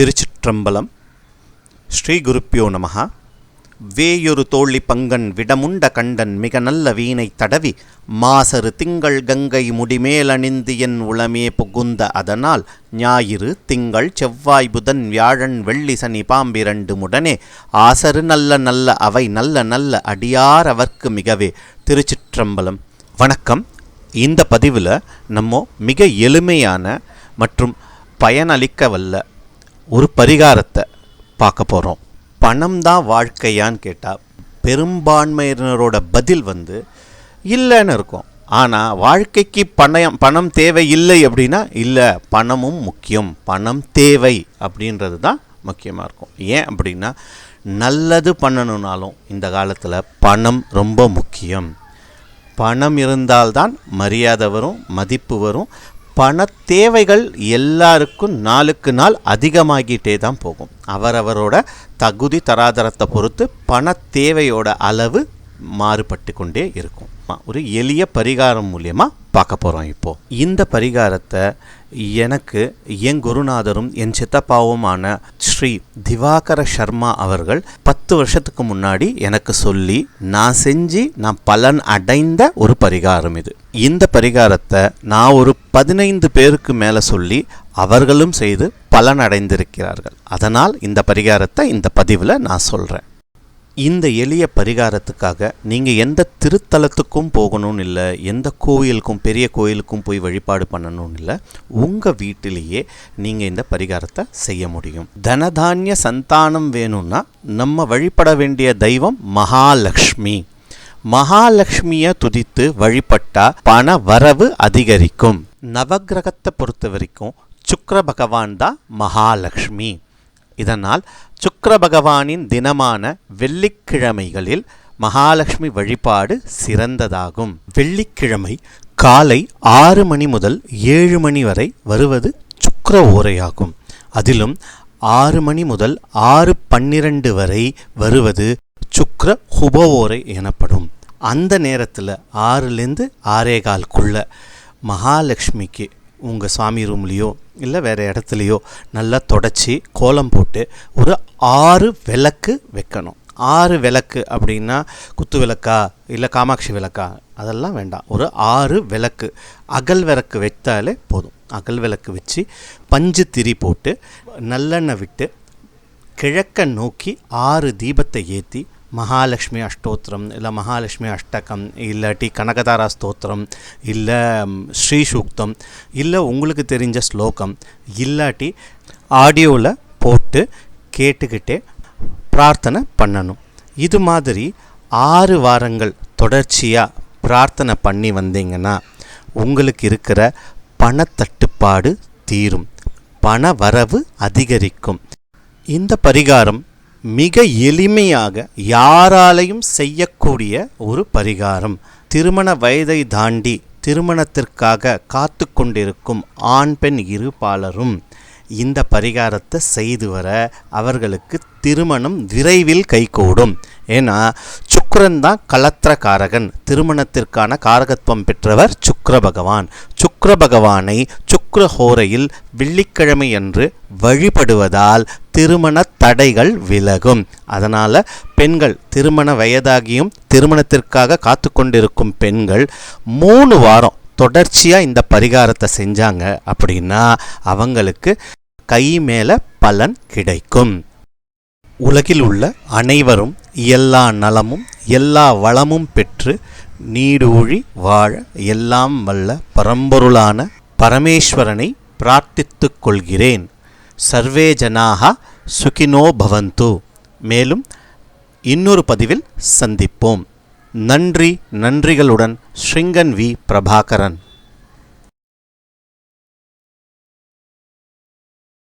திருச்சிற்றம்பலம் ஸ்ரீ குருப்பியோ நமஹா. வேயொரு தோழி பங்கன் விடமுண்ட கண்டன் மிக நல்ல வீணை தடவி மாசரு திங்கள் கங்கை முடிமேலணிந்து என் உளமே புகுந்த அதனால் ஞாயிறு திங்கள் செவ்வாய் புதன் வியாழன் வெள்ளி சனி பாம்பிரண்டு முடனே ஆசரு நல்ல நல்ல அவை நல்ல நல்ல அடியார் அவர்க்கு மிகவே. திருச்சிற்றம்பலம். வணக்கம். இந்த பதிவில் நம்ம மிக எளிமையான மற்றும் பயனளிக்க வல்ல ஒரு பரிகாரத்தை பார்க்க போகிறோம் பணம் தான் வாழ்க்கையான்னு கேட்டால் பெரும்பான்மையினரோட பதில் வந்து இல்லைன்னு இருக்கும். ஆனால் வாழ்க்கைக்கு பணம் பணம் தேவை இல்லை அப்படின்னா இல்லை பணமும் முக்கியம் பணம் தேவை அப்படின்றது தான் முக்கியமாக இருக்கும். ஏன் அப்படின்னா நல்லது பண்ணணுன்னாலும் இந்த காலத்தில் பணம் ரொம்ப முக்கியம். பணம் இருந்தால்தான் மரியாதை வரும் மதிப்பு வரும் பண தேவைகள் எல்லாருக்கும் நாளுக்கு நாள் அதிகமாகிட்டே தான் போகும். அவரவரோட தகுதி தராதரத்தை பொறுத்து பண தேவையோட அளவு மாறுபட்டு கொண்டே இருக்கும். ஒரு எளிய பரிகாரம் மூலியமாக பார்க்க போகிறோம் இப்போது இந்த பரிகாரத்தை எனக்கு என் குருநாதரும் என் சித்தப்பாவுமான ஸ்ரீ திவாகர சர்மா அவர்கள் பத்து வருஷத்துக்கு முன்னாடி எனக்கு சொல்லி நான் செஞ்சு நான் பலன் அடைந்த ஒரு பரிகாரம் இது. இந்த பரிகாரத்தை நான் ஒரு பதினைந்து பேருக்கு மேலே சொல்லி அவர்களும் செய்து பலன் அடைந்திருக்கிறார்கள். அதனால் இந்த பரிகாரத்தை இந்த பதிவில் நான் சொல்கிறேன் இந்த எளிய பரிகாரத்துக்காக நீங்கள் எந்த திருத்தலத்துக்கும் போகணும்னு இல்லை எந்த கோயிலுக்கும் பெரிய கோயிலுக்கும் போய் வழிபாடு பண்ணணும்னு இல்லை உங்கள் வீட்டிலேயே நீங்கள் இந்த பரிகாரத்தை செய்ய முடியும். தனதானிய சந்தானம் வேணும்னா நம்ம வழிபட வேண்டிய தெய்வம் மகாலட்சுமி மகாலட்சுமியை துதித்து வழிபட்டா பண வரவு அதிகரிக்கும். நவகிரகத்தை பொறுத்த வரைக்கும் சுக்கர பகவான் தான் மகாலட்சுமி இதனால் சுக்கர பகவானின் தினமான வெள்ளிக்கிழமைகளில் மகாலட்சுமி வழிபாடு சிறந்ததாகும். வெள்ளிக்கிழமை காலை ஆறு மணி முதல் ஏழு மணி வரை வருவது சுக்கர ஓரையாகும். அதிலும் ஆறு மணி முதல் ஆறு பன்னிரண்டு வரை வருவது சுக்கர ஹுப எனப்படும். அந்த நேரத்தில் ஆறுலேருந்து ஆறே கால்குள்ள மகாலட்சுமிக்கு உங்கள் சாமி ரூம்லேயோ இல்லை வேறு இடத்துலையோ நல்லா தொடச்சி கோலம் போட்டு ஒரு ஆறு விளக்கு வைக்கணும். ஆறு விளக்கு அப்படின்னா குத்து விளக்கா இல்லை காமாட்சி விளக்கா? அதெல்லாம் வேண்டாம். ஒரு ஆறு விளக்கு. அகல் விளக்கு வைத்தாலே போதும். அகல் விளக்கு வச்சு பஞ்சு திரி போட்டு நல்லெண்ணெய் விட்டு கிழக்க நோக்கி ஆறு தீபத்தை ஏற்றி மகாலட்சுமி அஷ்டோத்திரம் இல்லை மகாலட்சுமி அஷ்டகம் இல்லாட்டி கனகதாரா ஸ்தோத்திரம் இல்லை ஸ்ரீ சூக்தம் இல்லை உங்களுக்கு தெரிஞ்ச ஸ்லோகம் இல்லாட்டி ஆடியோவில் போட்டு கேட்டுக்கிட்டே பிரார்த்தனை பண்ணணும். இது மாதிரி ஆறு வாரங்கள் தொடர்ச்சியாக பிரார்த்தனை பண்ணி வந்தீங்கன்னா உங்களுக்கு இருக்கிற பணத்தட்டுப்பாடு தீரும். பண வரவு அதிகரிக்கும். இந்த பரிகாரம் மிக எளிமையாக யாராலையும் செய்யக்கூடிய ஒரு பரிகாரம். திருமண வயதை தாண்டி திருமணத்திற்காக காத்து கொண்டிருக்கும் ஆண் பெண் இருபாலரும் இந்த பரிகாரத்தை செய்து வர அவர்களுக்கு திருமணம் விரைவில் கைகூடும். ஏன்னா சுக்கரன் தான் கலத்திரகாரகன் திருமணத்திற்கான காரகத்துவம் பெற்றவர் சுக்கர பகவான். சுக்கர பகவானை சுக்கர ஹோரையில் வெள்ளிக்கிழமை அன்று வழிபடுவதால் திருமண தடைகள் விலகும். அதனால் பெண்கள் திருமண வயதாகியும் திருமணத்திற்காக காத்து கொண்டிருக்கும் பெண்கள் மூணு வாரம் தொடர்ச்சியாக இந்த பரிகாரத்தை செஞ்சாங்க அப்படின்னா அவங்களுக்கு கை மேலே பலன் கிடைக்கும். உலகில் உள்ள அனைவரும் எல்லா நலமும் எல்லா வளமும் பெற்று நீடூழி வாழ எல்லாம் வல்ல பரம்பொருளான பரமேஸ்வரனை பிரார்த்தித்துக் கொள்கிறேன். சர்வே ஜனாக சுகினோ பவந்து. மேலும் இன்னொரு பதிவில் சந்திப்போம். நன்றி நன்றிகளுடன் ஸ்ரிங்கன் வி பிரபாகரன்.